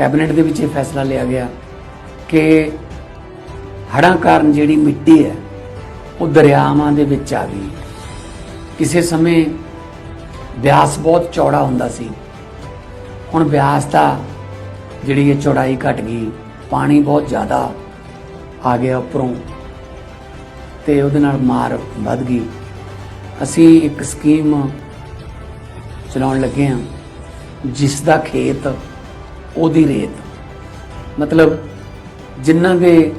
Cabinet ਦੇ ਵਿੱਚ ਇਹ ਫੈਸਲਾ ਲਿਆ ਗਿਆ ਕਿ ਹੜ੍ਹਾਂ ਕਾਰਨ ਜਿਹੜੀ ਮਿੱਟੀ ਹੈ, ਉਹ ਦਰਿਆਵਾਂ ਦੇ ਵਿੱਚ ਆ ਗਈ। ਕਿਸੇ ਸਮੇਂ ਬਿਆਸ ਬਹੁਤ ਚੌੜਾ ਹੁੰਦਾ ਸੀ। ਹੁਣ ਬਿਆਸ ਦਾ ਜਿਹੜੀ ਇਹ ਚੌੜਾਈ ਘਟ ਗਈ, ਪਾਣੀ ਬਹੁਤ ਜ਼ਿਆਦਾ ਆ ਗਿਆ ਉੱਪਰੋਂ ਤੇ ਉਹਦੇ ਨਾਲ ਮਾਰ ਵੱਧ ਗਈ। ਅਸੀਂ ਇੱਕ ਸਕੀਮ ਚਲਾਉਣ ਲੱਗੇ ਹਾਂ, ਜਿਸ ਦਾ ਖੇਤ ਉਹਦੀ ਰੇਤ। ਮਤਲਬ ਜਿਨ੍ਹਾਂ ਦੇ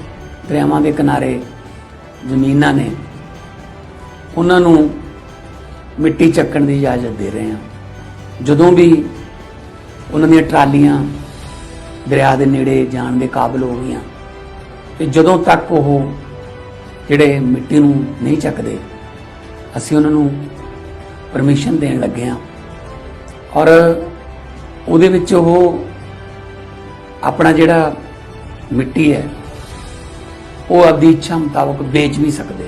ਦਰਿਆਵਾਂ ਦੇ ਕਿਨਾਰੇ ਜ਼ਮੀਨਾਂ ਨੇ, ਉਹਨਾਂ ਨੂੰ ਮਿੱਟੀ ਚੱਕਣ ਦੀ ਇਜਾਜ਼ਤ ਦੇ ਰਹੇ ਹਾਂ। ਜਦੋਂ ਵੀ ਉਹਨਾਂ ਦੀਆਂ ਟਰਾਲੀਆਂ ਦਰਿਆ ਦੇ ਨੇੜੇ ਜਾਣ ਦੇ ਕਾਬਿਲ ਹੋ ਗਈਆਂ, ਤੇ ਜਦੋਂ ਤੱਕ ਉਹ ਜਿਹੜੇ ਮਿੱਟੀ ਨੂੰ ਨਹੀਂ ਚੱਕਦੇ, ਅਸੀਂ ਉਹਨਾਂ ਨੂੰ ਪਰਮਿਸ਼ਨ ਦੇਣ ਲੱਗੇ ਹਾਂ। ਔਰ ਉਹਦੇ ਵਿੱਚ ਉਹ ਆਪਣਾ ਜਿਹੜਾ ਮਿੱਟੀ ਹੈ, ਉਹ ਆਪਦੀ ਇੱਛਾ ਮੁਤਾਬਕ ਵੇਚ ਨਹੀਂ ਸਕਦੇ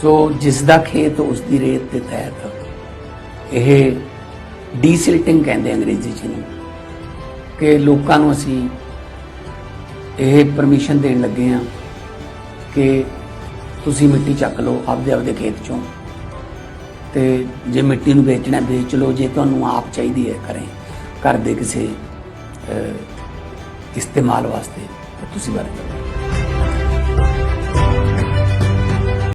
ਸੋ ਜਿਸ ਦਾ ਖੇਤ ਉਸ ਦੀ ਰੇਤ ਦੇ ਤਹਿਤ ਇਹ ਡੀਸਿਲਟਿੰਗ ਕਹਿੰਦੇ ਅੰਗਰੇਜ਼ੀ ਚ ਨੂੰ ਕਿ ਲੋਕਾਂ ਨੂੰ ਅਸੀਂ ਇਹ ਪਰਮਿਸ਼ਨ ਦੇਣ ਲੱਗੇ ਹਾਂ ਕਿ ਤੁਸੀਂ ਮਿੱਟੀ ਚੱਕ ਲਓ ਆਪਦੇ ਆਪਦੇ ਖੇਤ ਚੋਂ। ਤੇ ਜੇ ਮਿੱਟੀ ਨੂੰ ਵੇਚਣਾ ਵੇਚ ਲਓ, ਜੇ ਤੁਹਾਨੂੰ ਆਪ ਚਾਹੀਦੀ ਹੈ ਕਰੇ ਘਰ ਦੇ ਕਿਸੇ ਇਸਤੇਮਾਲ ਵਾਸਤੇ। ਤੁਸੀਂ ਬਾਰੇ